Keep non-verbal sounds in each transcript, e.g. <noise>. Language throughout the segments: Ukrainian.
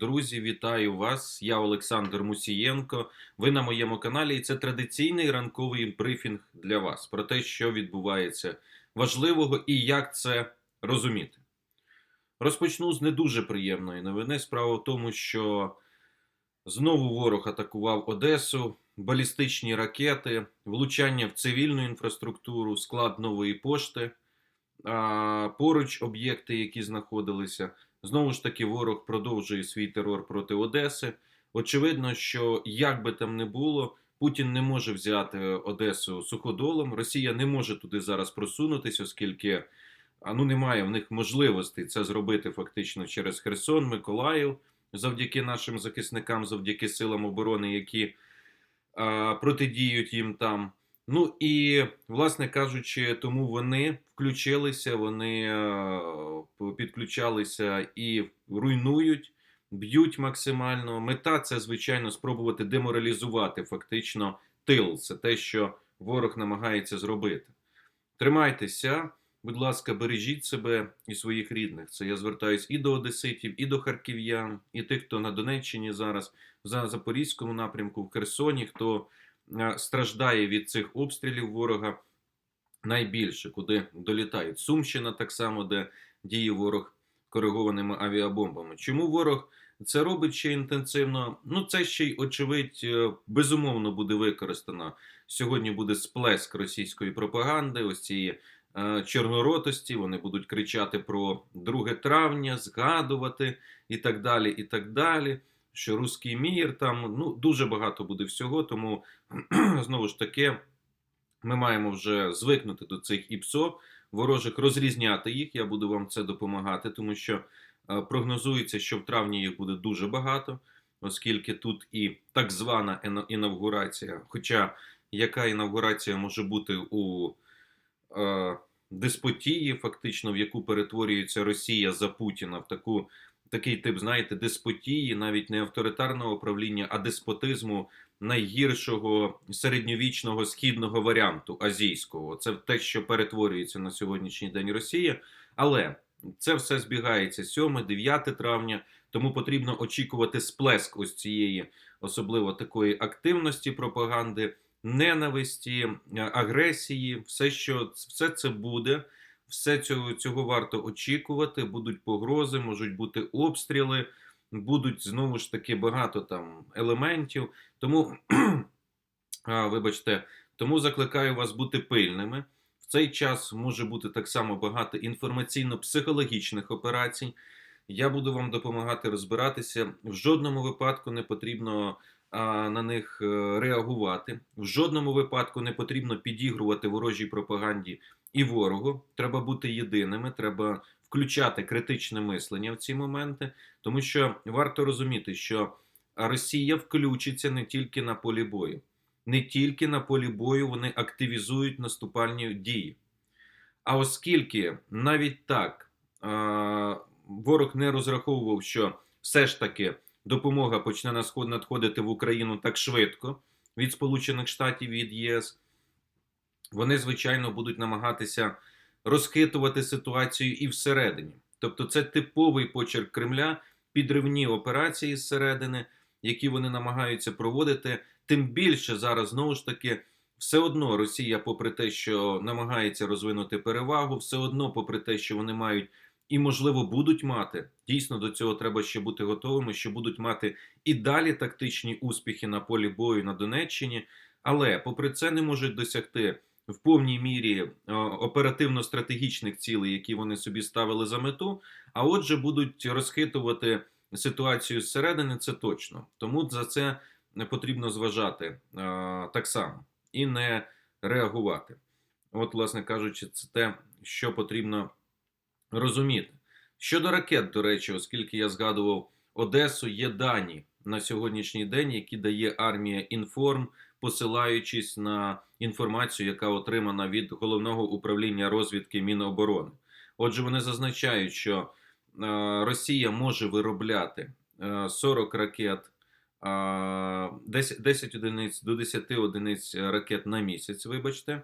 Друзі, вітаю вас. Я Олександр Мусієнко. Ви на моєму каналі, і це традиційний ранковий брифінг для вас про те, що відбувається важливого і як це розуміти. Розпочну з не дуже приємної новини. Справа в тому, що знову ворог атакував Одесу, балістичні ракети, влучання в цивільну інфраструктуру, склад нової пошти, поруч об'єкти, які знаходилися. Знову ж таки, ворог продовжує свій терор проти Одеси. Очевидно, що як би там не було, Путін не може взяти Одесу суходолом. Росія не може туди зараз просунутися, оскільки ну, немає в них можливості це зробити фактично через Херсон, Миколаїв, завдяки нашим захисникам, завдяки силам оборони, які а, протидіють їм там. Ну і, власне кажучи, тому вони включилися, вони е, підключалися і руйнують, б'ють максимально. Мета це, звичайно, спробувати деморалізувати фактично тил. Це те, що ворог намагається зробити. Тримайтеся, будь ласка, бережіть себе і своїх рідних. Це я звертаюсь і до Одеситів, і до харків'ян, і тих, хто на Донеччині зараз, за Запорізькому напрямку, в Херсоні, хто е, страждає від цих обстрілів ворога найбільше, куди долітають. Сумщина, так само, де діє ворог коригованими авіабомбами. Чому ворог це робить ще інтенсивно? Ну, це ще й, очевидь, е, безумовно буде використано. Сьогодні буде сплеск російської пропаганди, ось цієї е, чорноротості. Вони будуть кричати про 2 травня, згадувати і так далі. і так далі. Що руський мір там ну дуже багато буде всього, тому <clears throat> знову ж таки ми маємо вже звикнути до цих ІПСО, ворожих розрізняти їх. Я буду вам це допомагати, тому що е, прогнозується, що в травні їх буде дуже багато, оскільки тут і так звана інавгурація. Хоча яка інавгурація може бути у е, деспотії, фактично, в яку перетворюється Росія за Путіна, в таку. Такий тип, знаєте, деспотії, навіть не авторитарного правління, а деспотизму найгіршого середньовічного східного варіанту азійського. Це те, що перетворюється на сьогоднішній день Росія. Але це все збігається 7-9 травня, тому потрібно очікувати сплеск ось цієї, особливо такої активності пропаганди, ненависті, агресії, все, що все це буде. Все цього цього варто очікувати. Будуть погрози, можуть бути обстріли, будуть знову ж таки багато там елементів. Тому, <clears throat> вибачте, тому закликаю вас бути пильними. В цей час може бути так само багато інформаційно-психологічних операцій. Я буду вам допомагати розбиратися. В жодному випадку не потрібно а, на них е, реагувати. В жодному випадку не потрібно підігрувати ворожій пропаганді і ворогу. Треба бути єдиними, треба включати критичне мислення в ці моменти, тому що варто розуміти, що Росія включиться не тільки на полі бою, не тільки на полі бою вони активізують наступальні дії. А оскільки навіть так ворог не розраховував, що все ж таки допомога почне надходити в Україну так швидко від Сполучених Штатів від ЄС, вони, звичайно, будуть намагатися розхитувати ситуацію і всередині. Тобто, це типовий почерк Кремля, підривні операції зсередини, які вони намагаються проводити. Тим більше зараз знову ж таки. Все одно Росія, попри те, що намагається розвинути перевагу, все одно, попри те, що вони мають і, можливо, будуть мати, дійсно до цього треба ще бути готовими, що будуть мати і далі тактичні успіхи на полі бою на Донеччині, але попри це не можуть досягти в повній мірі е, оперативно-стратегічних цілей, які вони собі ставили за мету. А отже, будуть розхитувати ситуацію зсередини, це точно. Тому за це потрібно зважати е, так само і не реагувати. От, власне кажучи, це те, що потрібно розуміти. Щодо ракет, до речі, оскільки я згадував Одесу, є дані на сьогоднішній день, які дає армія інформ, посилаючись на інформацію, яка отримана від головного управління розвідки Міноборони. Отже, вони зазначають, що Росія може виробляти е, 40 ракет. 10, 10 одиниць до 10 одиниць ракет на місяць, вибачте,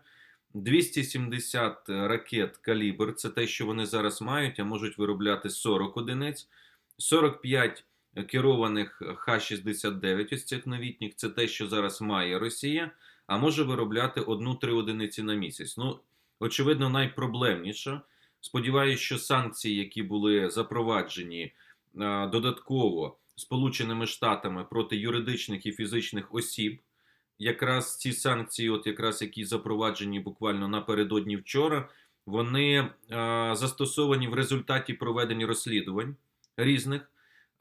270 ракет калібр це те, що вони зараз мають, а можуть виробляти 40 одиниць, 45 керованих Х-69, ось цих новітніх, це те, що зараз має Росія, а може виробляти одну-три одиниці на місяць. Ну, очевидно, найпроблемніше. Сподіваюся, що санкції, які були запроваджені е, додатково Сполученими Штатами проти юридичних і фізичних осіб, якраз ці санкції, от якраз які запроваджені буквально напередодні вчора, вони е, застосовані в результаті проведення розслідувань різних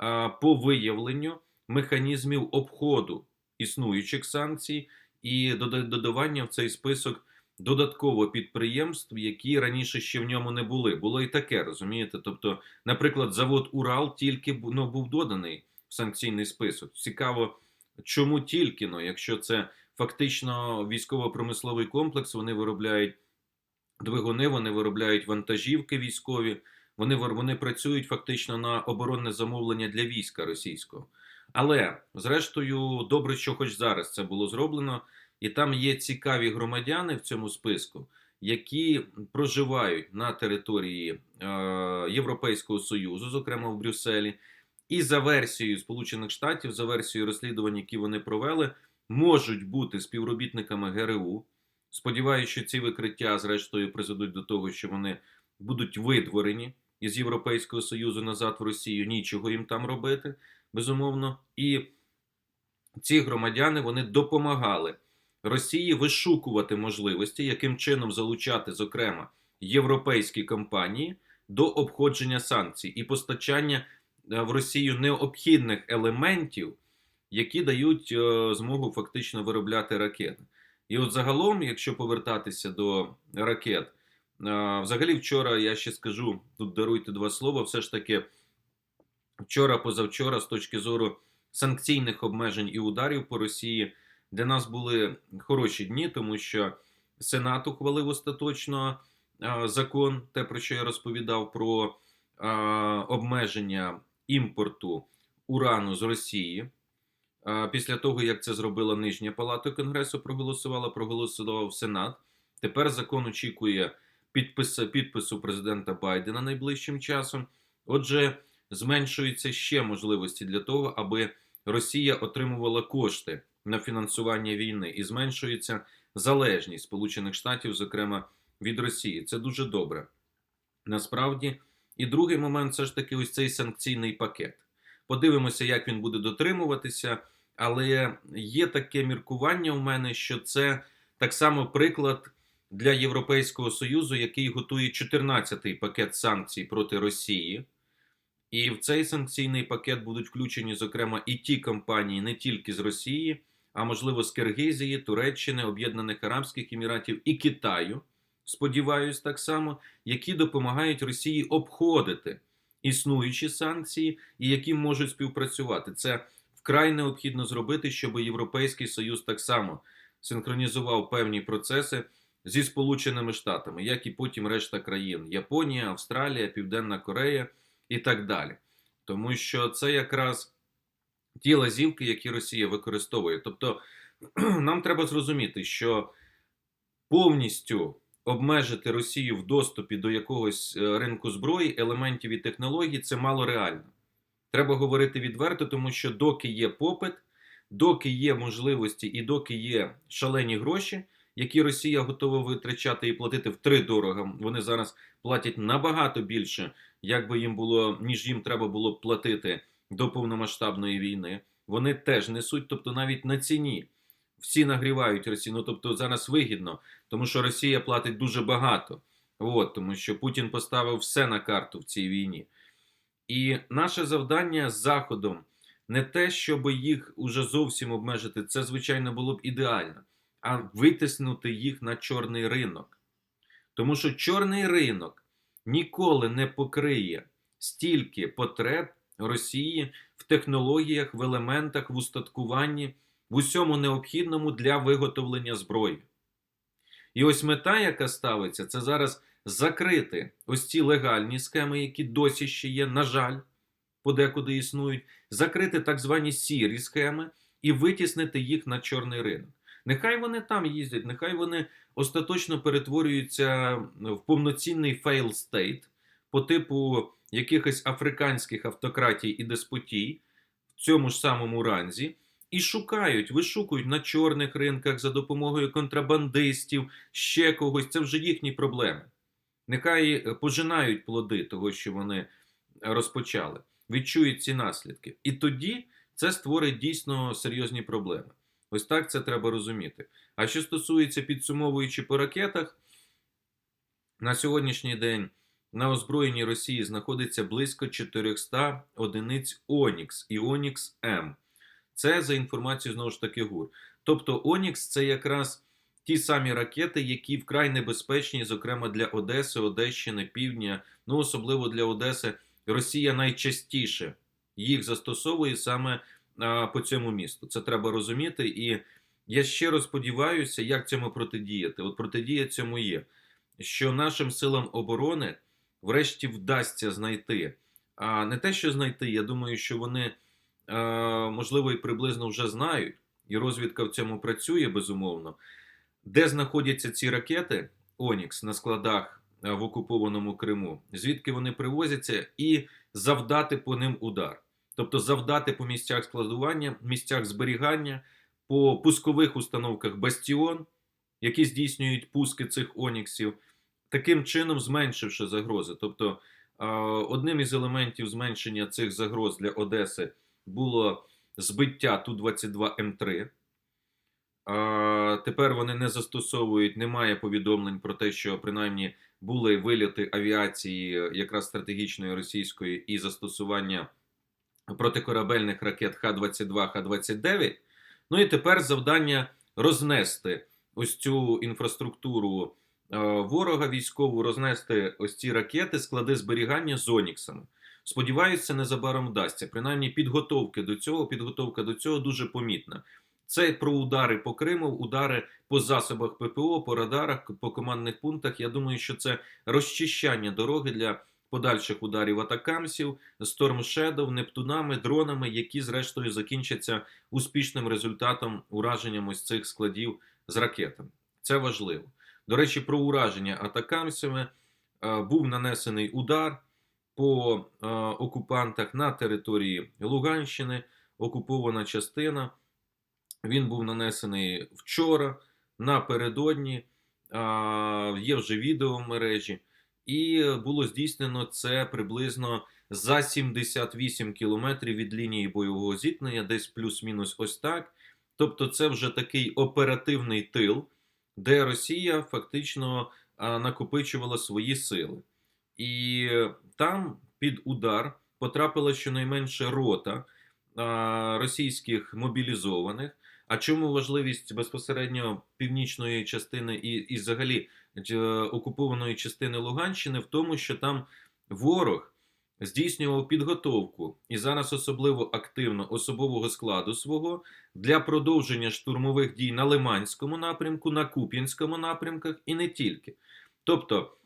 е, по виявленню механізмів обходу існуючих санкцій і дода- додавання в цей список додатково підприємств, які раніше ще в ньому не були. Було і таке, розумієте? Тобто, наприклад, завод Урал тільки ну, був доданий в санкційний список. Цікаво, чому тільки ну, якщо це фактично військово-промисловий комплекс, вони виробляють двигуни, вони виробляють вантажівки військові, вони, вони працюють фактично на оборонне замовлення для війська російського. Але, зрештою, добре, що хоч зараз це було зроблено, і там є цікаві громадяни в цьому списку, які проживають на території е, Європейського Союзу, зокрема в Брюсселі, і за версією Сполучених Штатів, за версією розслідувань, які вони провели, можуть бути співробітниками ГРУ. Сподіваюся, що ці викриття, зрештою, призведуть до того, що вони будуть видворені із Європейського Союзу назад в Росію. Нічого їм там робити, безумовно. І ці громадяни вони допомагали Росії вишукувати можливості, яким чином залучати, зокрема, європейські компанії до обходження санкцій і постачання е, в Росію необхідних елементів, які дають е, змогу фактично виробляти ракети. І от загалом, якщо повертатися до ракет, е, взагалі вчора я ще скажу, тут даруйте два слова, все ж таки вчора, позавчора, з точки зору санкційних обмежень і ударів по Росії, для нас були хороші дні, тому що Сенат ухвалив остаточно закон, те про що я розповідав, про обмеження імпорту урану з Росії. Після того, як це зробила Нижня Палата Конгресу, проголосувала, проголосував Сенат. Тепер закон очікує підпису, підпису президента Байдена найближчим часом. Отже, зменшуються ще можливості для того, аби Росія отримувала кошти на фінансування війни і зменшується залежність Сполучених Штатів, зокрема від Росії. Це дуже добре. Насправді, і другий момент це ж таки ось цей санкційний пакет. Подивимося, як він буде дотримуватися. Але є таке міркування у мене, що це так само приклад для Європейського Союзу, який готує 14-й пакет санкцій проти Росії. І в цей санкційний пакет будуть включені, зокрема, і ті компанії не тільки з Росії, а можливо з Киргизії, Туреччини, Об'єднаних Арабських Еміратів і Китаю. Сподіваюсь, так само, які допомагають Росії обходити існуючі санкції і які можуть співпрацювати. Це вкрай необхідно зробити, щоб Європейський Союз так само синхронізував певні процеси зі Сполученими Штатами, як і потім решта країн: Японія, Австралія, Південна Корея і так далі. Тому що це якраз ті лазівки, які Росія використовує. Тобто <clears throat> нам треба зрозуміти, що повністю обмежити Росію в доступі до якогось е, ринку зброї, елементів і технологій це мало реально. Треба говорити відверто, тому що доки є попит, доки є можливості і доки є шалені гроші, які Росія готова витрачати і платити втридорога, вони зараз платять набагато більше, як би їм було, ніж їм треба було платити до повномасштабної війни. Вони теж несуть, тобто навіть на ціні. Всі нагрівають Росію. Ну тобто зараз вигідно, тому що Росія платить дуже багато. От, тому що Путін поставив все на карту в цій війні. І наше завдання з Заходом не те, щоб їх уже зовсім обмежити, це, звичайно, було б ідеально, а витиснути їх на чорний ринок. Тому що чорний ринок ніколи не покриє стільки потреб Росії в технологіях, в елементах, в устаткуванні, в усьому необхідному для виготовлення зброї. І ось мета, яка ставиться, це зараз закрити ось ці легальні схеми, які досі ще є, на жаль, подекуди існують, закрити так звані сірі схеми і витіснити їх на чорний ринок. Нехай вони там їздять, нехай вони остаточно перетворюються в повноцінний фейл стейт по типу якихось африканських автократій і деспотій, в цьому ж самому ранзі і шукають, вишукують на чорних ринках за допомогою контрабандистів, ще когось. Це вже їхні проблеми. Нехай е, пожинають плоди того, що вони е, розпочали, відчують ці наслідки. І тоді це створить дійсно серйозні проблеми. Ось так це треба розуміти. А що стосується підсумовуючи по ракетах, на сьогоднішній день на озброєнні Росії знаходиться близько 400 одиниць Онікс і Онікс М. Це за інформацією знову ж таки ГУР. Тобто Онікс це якраз ті самі ракети, які вкрай небезпечні, зокрема для Одеси, Одещини, Півдня, ну особливо для Одеси. Росія найчастіше їх застосовує саме а, по цьому місту. Це треба розуміти. І я щиро сподіваюся, як цьому протидіяти. От протидія цьому є, що нашим силам оборони врешті вдасться знайти. А не те, що знайти, я думаю, що вони е, можливо і приблизно вже знають, і розвідка в цьому працює безумовно. Де знаходяться ці ракети Онікс на складах е, в окупованому Криму, звідки вони привозяться, і завдати по ним удар. Тобто завдати по місцях складування, місцях зберігання, по пускових установках Бастіон, які здійснюють пуски цих Оніксів, таким чином зменшивши загрози. Тобто, е, одним із елементів зменшення цих загроз для Одеси було збиття Ту-22М3. Тепер вони не застосовують, немає повідомлень про те, що принаймні були вильоти авіації якраз стратегічної російської і застосування протикорабельних ракет Х-22, Х-29. Ну і тепер завдання рознести ось цю інфраструктуру е, ворога військову, рознести ось ці ракети, склади зберігання з Оніксами. Сподіваюся, незабаром вдасться. Принаймні, підготовки до цього, підготовка до цього дуже помітна. Це про удари по Криму, удари по засобах ППО, по радарах, по командних пунктах. Я думаю, що це розчищання дороги для подальших ударів атакамсів, Shadow, Нептунами, дронами, які зрештою закінчаться успішним результатом ураженням ось цих складів з ракетами. Це важливо. До речі, про ураження атакамсами е, був нанесений удар по е, окупантах на території Луганщини, окупована частина. Він був нанесений вчора, напередодні. Є вже відео в мережі, і було здійснено це приблизно за 78 кілометрів від лінії бойового зіткнення, десь плюс-мінус ось так. Тобто, це вже такий оперативний тил, де Росія фактично накопичувала свої сили. І там під удар потрапила щонайменше рота російських мобілізованих. А чому важливість безпосередньо північної частини і, і взагалі е, окупованої частини Луганщини в тому, що там ворог здійснював підготовку і зараз особливо активно особового складу свого для продовження штурмових дій на Лиманському напрямку, на Куп'янському напрямках і не тільки. Тобто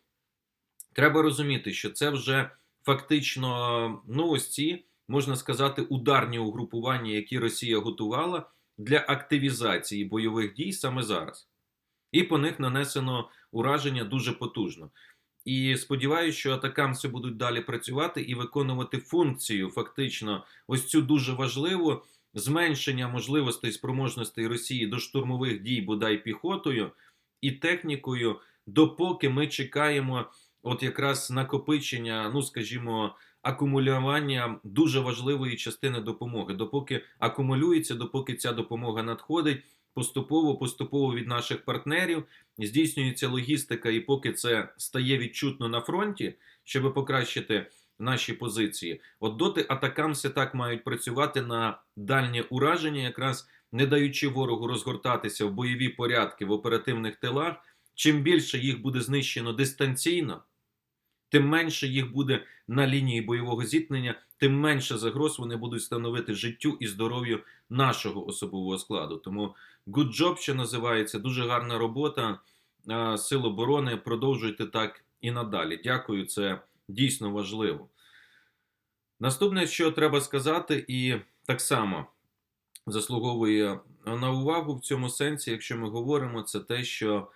треба розуміти, що це вже фактично ну ось ці можна сказати ударні угрупування, які Росія готувала для активізації бойових дій саме зараз. І по них нанесено ураження дуже потужно. І сподіваюся, що атакамці будуть далі працювати і виконувати функцію, фактично, ось цю дуже важливу зменшення можливостей спроможностей Росії до штурмових дій, бодай піхотою і технікою, допоки ми чекаємо, от якраз накопичення, ну скажімо акумулювання дуже важливої частини допомоги. Допоки акумулюється, допоки ця допомога надходить, поступово, поступово від наших партнерів здійснюється логістика, і поки це стає відчутно на фронті, щоб покращити наші позиції, от доти атакамси так мають працювати на дальнє ураження, якраз не даючи ворогу розгортатися в бойові порядки в оперативних тилах. Чим більше їх буде знищено дистанційно тим менше їх буде на лінії бойового зіткнення, тим менше загроз вони будуть становити життю і здоров'ю нашого особового складу. Тому good job, що називається, дуже гарна робота Сил оборони. Продовжуйте так і надалі. Дякую, це дійсно важливо. Наступне, що треба сказати, і так само заслуговує на увагу в цьому сенсі, якщо ми говоримо, це те, що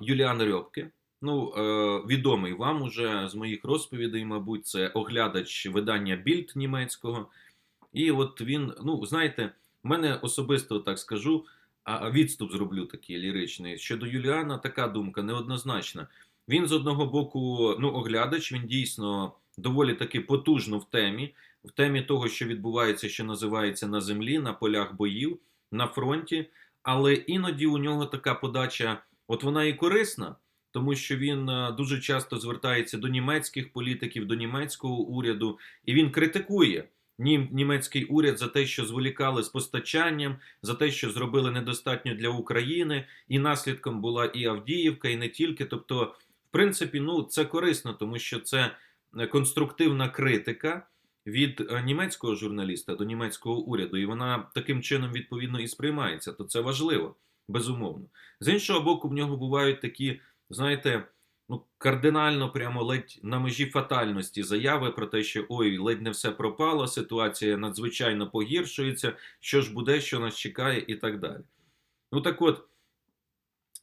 Юліан Рьопке, Ну, е, відомий вам уже з моїх розповідей, мабуть, це оглядач видання Більд німецького. І от він, ну знаєте, мене особисто так скажу, а відступ зроблю такий ліричний. Щодо Юліана, така думка неоднозначна. Він з одного боку, ну, оглядач, він дійсно доволі таки потужно в темі, в темі того, що відбувається, що називається на землі, на полях боїв, на фронті. Але іноді у нього така подача, от вона і корисна, тому що він е, дуже часто звертається до німецьких політиків, до німецького уряду, і він критикує німецький уряд за те, що зволікали з постачанням, за те, що зробили недостатньо для України, і наслідком була і Авдіївка, і не тільки. Тобто, в принципі, ну це корисно, тому що це е, конструктивна критика від е, німецького журналіста до німецького уряду, і вона таким чином відповідно і сприймається. То це важливо, безумовно. З іншого боку, в нього бувають такі, знаєте. Ну, кардинально, прямо ледь на межі фатальності заяви про те, що ой, ледь не все пропало, ситуація надзвичайно погіршується, що ж буде, що нас чекає, і так далі. Ну так от,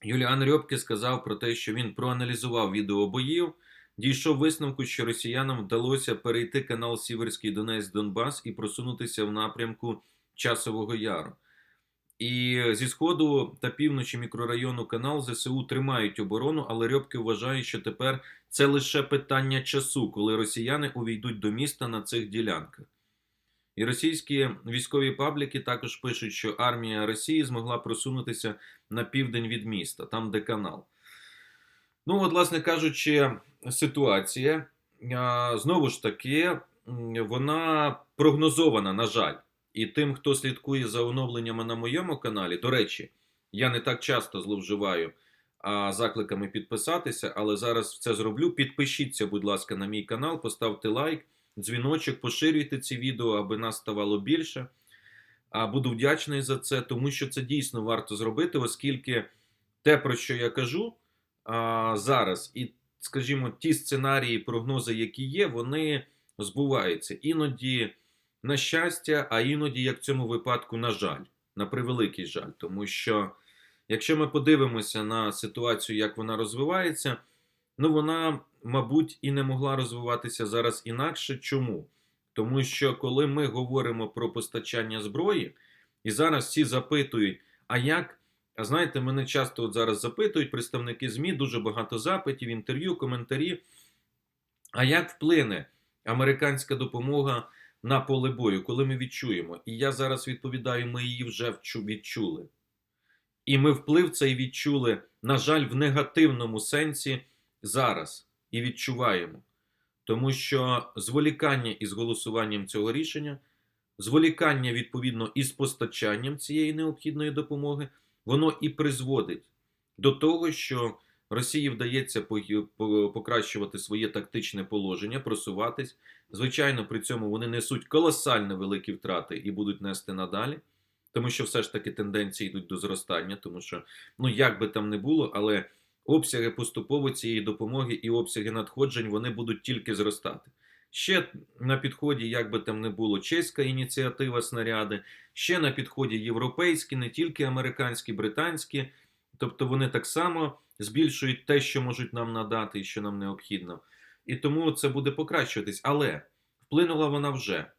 Юліан Рьопке сказав про те, що він проаналізував відео боїв, дійшов висновку, що росіянам вдалося перейти канал Сіверський Донець Донбас і просунутися в напрямку Часового Яру. І зі сходу та півночі мікрорайону канал ЗСУ тримають оборону, але Рьопки вважає, що тепер це лише питання часу, коли росіяни увійдуть до міста на цих ділянках. І російські військові пабліки також пишуть, що армія Росії змогла просунутися на південь від міста, там де канал. Ну, от, власне кажучи, ситуація знову ж таки, вона прогнозована, на жаль. І тим, хто слідкує за оновленнями на моєму каналі, до речі, я не так часто зловживаю закликами підписатися, але зараз це зроблю. Підпишіться, будь ласка, на мій канал, поставте лайк, дзвіночок, поширюйте ці відео, аби нас ставало більше. А буду вдячний за це, тому що це дійсно варто зробити, оскільки те, про що я кажу зараз, і, скажімо, ті сценарії, прогнози, які є, вони збуваються. Іноді на щастя, а іноді, як в цьому випадку, на жаль, на превеликий жаль. Тому що, якщо ми подивимося на ситуацію, як вона розвивається, ну вона, мабуть, і не могла розвиватися зараз інакше. Чому? Тому що коли ми говоримо про постачання зброї, і зараз всі запитують, а як. А знаєте, мене часто от зараз запитують представники ЗМІ, дуже багато запитів, інтерв'ю, коментарі. А як вплине американська допомога на поле бою, коли ми відчуємо? І я зараз відповідаю, ми її вже відчули. І ми вплив цей відчули, на жаль, в негативному сенсі зараз і відчуваємо. Тому що зволікання із голосуванням цього рішення, зволікання відповідно із постачанням цієї необхідної допомоги, воно і призводить до того, що Росії вдається покращувати своє тактичне положення, просуватись. Звичайно, при цьому вони несуть колосально великі втрати і будуть нести надалі, тому що все ж таки тенденції йдуть до зростання, тому що, ну як би там не було, але обсяги поступово цієї допомоги і обсяги надходжень вони будуть тільки зростати. Ще на підході, як би там не було, чеська ініціатива снаряди, ще на підході європейські, не тільки американські, британські. Тобто вони так само збільшують те, що можуть нам надати і що нам необхідно. І тому це буде покращуватись. Але вплинула вона вже.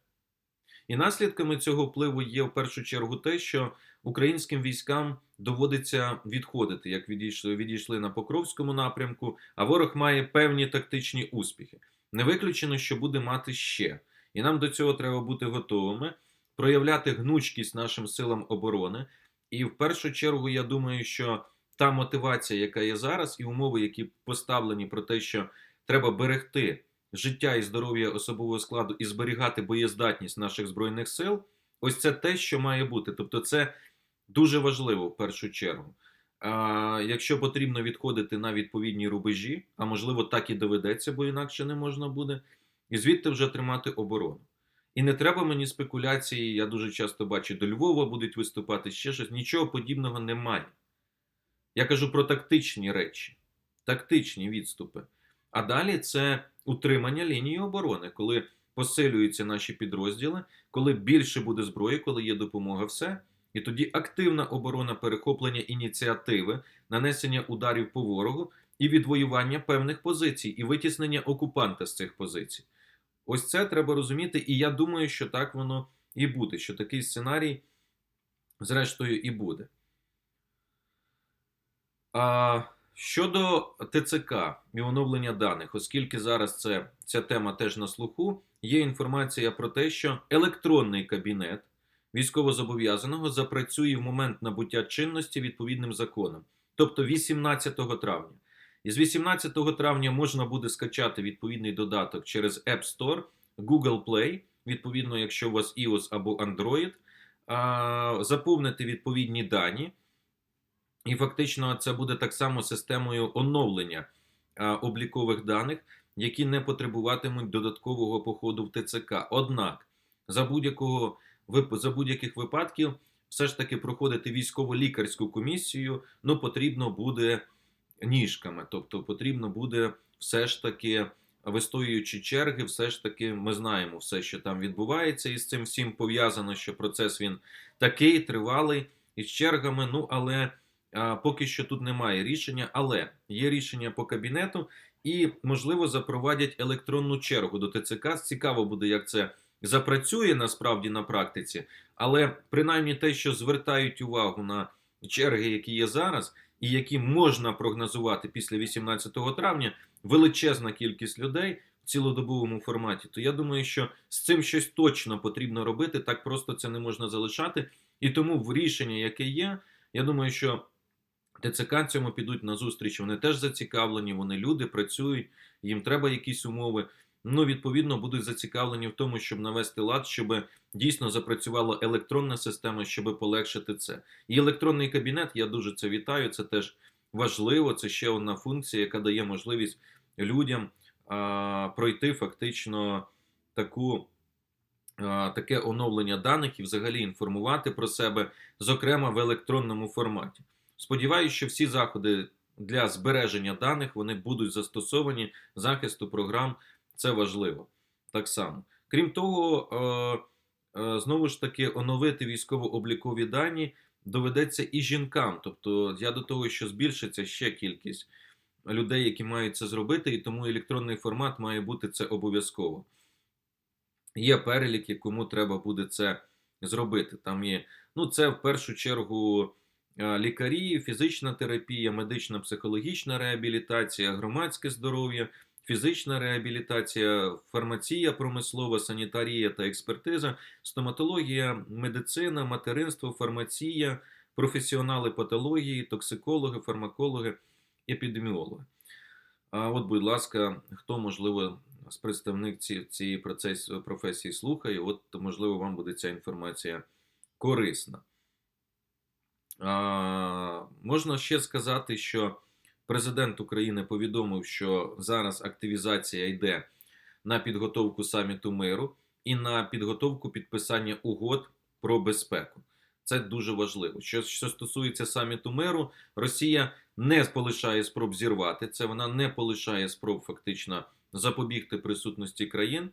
І наслідками цього впливу є в першу чергу те, що українським військам доводиться відходити, як відійшли, відійшли на Покровському напрямку, а ворог має певні тактичні успіхи. Не виключено, що буде мати ще. І нам до цього треба бути готовими, проявляти гнучкість нашим силам оборони. І в першу чергу, я думаю, що та мотивація, яка є зараз, і умови, які поставлені про те, що треба берегти життя і здоров'я особового складу і зберігати боєздатність наших збройних сил, ось це те, що має бути. Тобто, це дуже важливо в першу чергу. А, якщо потрібно відходити на відповідні рубежі, а можливо так і доведеться, бо інакше не можна буде, і звідти вже тримати оборону. І не треба мені спекуляції. Я дуже часто бачу, до Львова будуть виступати ще щось. Нічого подібного немає. Я кажу про тактичні речі, тактичні відступи. А далі це утримання лінії оборони, коли посилюються наші підрозділи, коли більше буде зброї, коли є допомога, все. І тоді активна оборона перехоплення ініціативи, нанесення ударів по ворогу і відвоювання певних позицій, і витіснення окупанта з цих позицій. Ось це треба розуміти, і я думаю, що так воно і бути, що такий сценарій, зрештою, і буде. А щодо ТЦК і оновлення даних, оскільки зараз це, ця тема теж на слуху, є інформація про те, що електронний кабінет військовозобов'язаного запрацює в момент набуття чинності відповідним законом, тобто 18 травня. І з 18 травня можна буде скачати відповідний додаток через App Store, Google Play, відповідно, якщо у вас iOS або Android, заповнити відповідні дані. І фактично це буде так само системою оновлення облікових даних, які не потребуватимуть додаткового походу в ТЦК. Однак, за будь-якого за будь-яких випадків, все ж таки проходити військово-лікарську комісію, ну потрібно буде ніжками. Тобто потрібно буде все ж таки, вистоюючи черги, все ж таки ми знаємо все, що там відбувається, і з цим всім пов'язано, що процес він такий тривалий із чергами. Ну але поки що тут немає рішення, але є рішення по кабінету, і можливо запровадять електронну чергу до ТЦК. Цікаво буде, як це запрацює насправді на практиці, але принаймні те, що звертають увагу на черги, які є зараз, і які можна прогнозувати після 18 травня, величезна кількість людей в цілодобовому форматі, то я думаю, що з цим щось точно потрібно робити. Так просто це не можна залишати. І тому в рішення, яке є, я думаю, що ТЦК цьому підуть на зустріч. Вони теж зацікавлені, вони люди працюють, їм треба якісь умови. Ну, відповідно, будуть зацікавлені в тому, щоб навести лад, щоб дійсно запрацювала електронна система, щоб полегшити це. І електронний кабінет, я дуже це вітаю. Це теж важливо. Це ще одна функція, яка дає можливість людям а, пройти фактично таку. Таке оновлення даних і взагалі інформувати про себе, зокрема в електронному форматі. Сподіваюся, що всі заходи для збереження даних вони будуть застосовані захисту програм. Це важливо так само. Крім того, е, е, знову ж таки, оновити військово-облікові дані доведеться і жінкам. Тобто, я до того, що збільшиться ще кількість людей, які мають це зробити, і тому електронний формат має бути це обов'язково. Є перелік, кому треба буде це зробити. Там є, ну, це в першу чергу лікарі, фізична терапія, медична психологічна реабілітація, громадське здоров'я, фізична реабілітація, фармація, промислова, санітарія та експертиза, стоматологія, медицина, материнство, фармація, професіонали патології, токсикологи, фармакологи, епідеміологи. А от, будь ласка, хто можливо з представників цієї професії слухає, от можливо вам буде ця інформація корисна. Можна ще сказати, що президент України повідомив, що зараз активізація йде на підготовку саміту миру і на підготовку підписання угод про безпеку. Це дуже важливо. Що, що стосується саміту миру, Росія не полишає спроб зірвати це, вона не полишає спроб фактично запобігти присутності країн.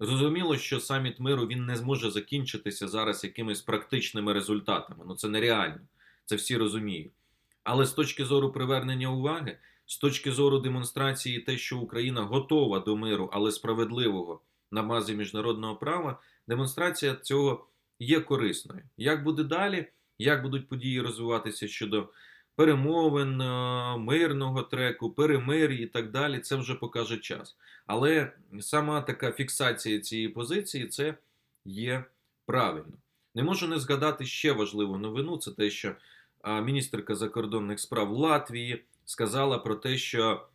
Зрозуміло, що саміт миру він не зможе закінчитися зараз якимись практичними результатами. Ну це нереально. Це всі розуміють. Але з точки зору привернення уваги, з точки зору демонстрації, те, що Україна готова до миру, але справедливого на базі міжнародного права, демонстрація цього є корисною. Як буде далі, як будуть події розвиватися щодо перемовин, е, мирного треку, перемир'я і так далі, це вже покаже час. Але сама така фіксація цієї позиції це є правильно. Не можу не згадати ще важливу новину: це те, що міністерка закордонних справ Латвії сказала про те, що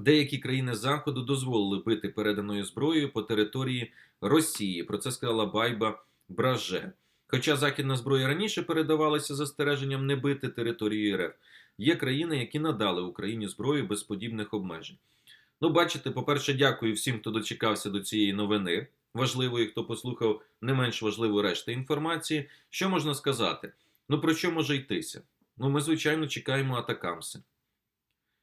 деякі країни Заходу дозволили бити переданою зброєю по території Росії. Про це сказала Байба Браже. Хоча західна зброя раніше передавалася застереженням не бити територію РФ, є країни, які надали Україні зброю без подібних обмежень. Ну, бачите, по-перше, дякую всім, хто дочекався до цієї новини. Важливої, хто послухав не менш важливу решти інформації. Що можна сказати? Ну про що може йтися? Ну, ми, звичайно, чекаємо атакамси.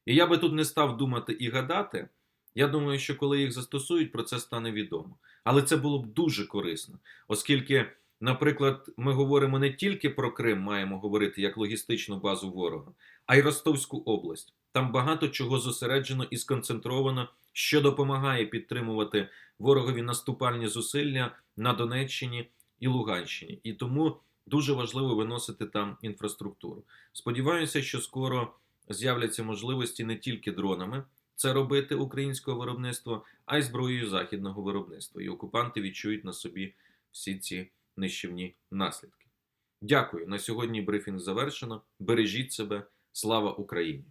І я би тут не став думати і гадати. Я думаю, що коли їх застосують, про це стане відомо. Але це було б дуже корисно, оскільки, наприклад, ми говоримо не тільки про Крим, маємо говорити як логістичну базу ворога, а й Ростовську область. Там багато чого зосереджено і сконцентровано, що допомагає підтримувати ворогові наступальні зусилля на Донеччині і Луганщині. І тому дуже важливо виносити там інфраструктуру. Сподіваюся, що скоро з'являться можливості не тільки дронами це робити українського виробництва, а й зброєю західного виробництва. І окупанти відчують на собі всі ці нищівні наслідки. Дякую. На сьогодні брифінг завершено. Бережіть себе. Слава Україні!